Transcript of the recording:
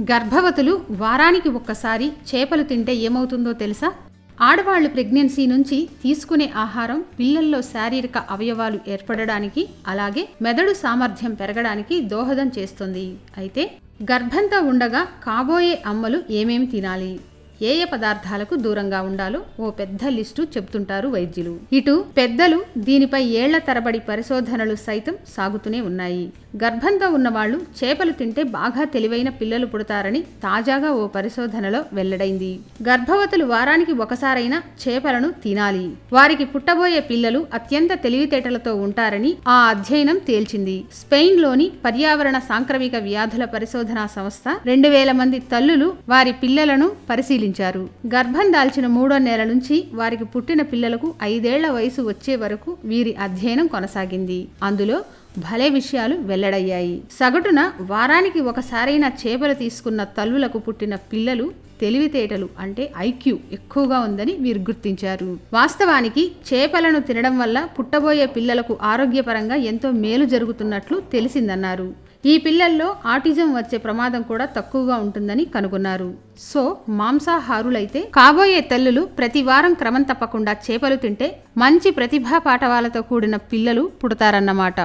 గర్భవతులు వారానికి ఒక్కసారి చేపలు తింటే ఏమవుతుందో తెలుసా? ఆడవాళ్ళు ప్రెగ్నెన్సీ నుంచి తీసుకునే ఆహారం పిల్లల్లో శారీరక అవయవాలు ఏర్పడడానికి అలాగే మెదడు సామర్థ్యం పెరగడానికి దోహదం చేస్తుంది. అయితే గర్భంతో ఉండగా కాబోయే అమ్మలు ఏమేమి తినాలి? ఏ ఏ పదార్థాలకు దూరంగా ఉండాలో ఓ పెద్ద లిస్టు చెప్తుంటారు వైద్యులు. ఇటు పెద్దలు దీనిపై ఏళ్ళ తరబడి పరిశోధనలు సైతం సాగుతూనే ఉన్నాయి. గర్భంతో ఉన్నవాళ్ళు చేపలు తింటే బాగా తెలివైన పిల్లలు పుడతారని తాజాగా ఓ పరిశోధనలో వెల్లడైంది. గర్భవతులు వారానికి ఒకసారైనా చేపలను తినాలి. వారికి పుట్టబోయే పిల్లలు అత్యంత తెలివితేటలతో ఉంటారని ఆ అధ్యయనం తేల్చింది. స్పెయిన్లోని పర్యావరణ సాంక్రమిక వ్యాధుల పరిశోధనా సంస్థ రెండు వేల మంది తల్లులు వారి పిల్లలను పరిశీలి పరిశీలించారు గర్భం దాల్చిన మూడో నెల నుంచి వారికి పుట్టిన పిల్లలకు ఐదేళ్ళ వయసు వచ్చే వరకు వీరి అధ్యయనం కొనసాగింది. అందులో భలే విషయాలు వెల్లడయ్యాయి. సగటున వారానికి ఒకసారైనా చేపలు తీసుకున్న తల్లులకు పుట్టిన పిల్లలు తెలివితేటలు అంటే ఐక్యూ ఎక్కువగా ఉందని వీరు గుర్తించారు. వాస్తవానికి చేపలను తినడం వల్ల పుట్టబోయే పిల్లలకు ఆరోగ్యపరంగా ఎంతో మేలు జరుగుతున్నట్లు తెలిసిందన్నారు. ఈ పిల్లల్లో ఆటిజం వచ్చే ప్రమాదం కూడా తక్కువగా ఉంటుందని కనుగొన్నారు. సో మాంసాహారులైతే కాబోయే తల్లులు ప్రతి వారం క్రమం తప్పకుండా చేపలు తింటే మంచి ప్రతిభా పాఠవాలతో కూడిన పిల్లలు పుడతారన్నమాట.